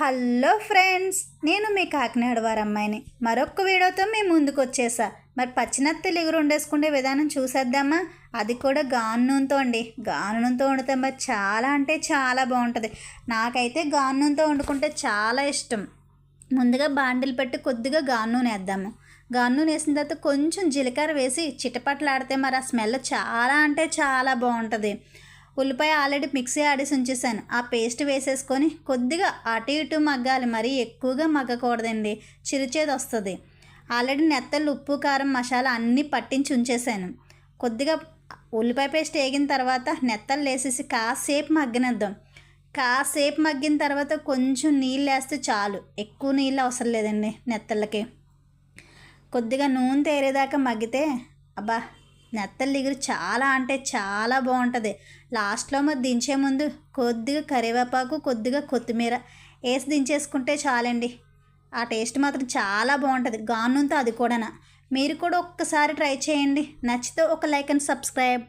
Hello friends నేను మీ కాకినాడ వారి అమ్మాయిని. మరొక వీడియోతో మీ ముందుకు వచ్చేసా. మరి పచ్చినత్తలు ఎగురు వండేసుకునే విధానం చూసేద్దామా? అది కూడా గాను నూనెతో అండి. గాను నూనెతో వండితే మరి చాలా అంటే చాలా బాగుంటుంది. నాకైతే గాను నూనెతో వండుకుంటే చాలా ఇష్టం. ముందుగా బాండిల్ పెట్టి కొద్దిగా గాను నూనె వేద్దాము. గాను నూనె వేసిన తర్వాత కొంచెం జీలకర్ర వేసి చిటపట్లాడితే మరి ఆ స్మెల్ చాలా అంటే చాలా బాగుంటుంది. ఉల్లిపాయ ఆల్రెడీ మిక్సీ ఆడేసి ఉంచేసాను ఆ పేస్ట్ వేసేసుకొని కొద్దిగా అటు ఇటు మగ్గాలి. మరీ ఎక్కువగా మగ్గకూడదండి. చిరుచేది వస్తుంది. ఆల్రెడీ నెత్తలు ఉప్పు కారం మసాలా అన్నీ పట్టించి ఉంచేసాను కొద్దిగా ఉల్లిపాయ పేస్ట్ వేగిన తర్వాత నెత్తలు వేసేసి కాసేపు మగ్గనిద్దాం. కాసేపు మగ్గిన తర్వాత కొంచెం నీళ్ళు వేస్తే చాలు. ఎక్కువ నీళ్ళు అవసరం లేదండి నెత్తళ్ళకి. కొద్దిగా నూనె తేరేదాకా మగ్గితే అబ్బా నెత్తలు ఎగురు చాలా అంటే చాలా బాగుంటుంది. లాస్ట్లో మరి దించే ముందు కొద్దిగా కరివేపాకు కొద్దిగా కొత్తిమీర వేసి దించేసుకుంటే చాలండి. ఆ టేస్ట్ మాత్రం చాలా బాగుంటుంది. గానుంతో అది కూడా మీరు కూడా ఒక్కసారి ట్రై చేయండి. నచ్చితే ఒక లైక్ అండ్ సబ్స్క్రైబ్.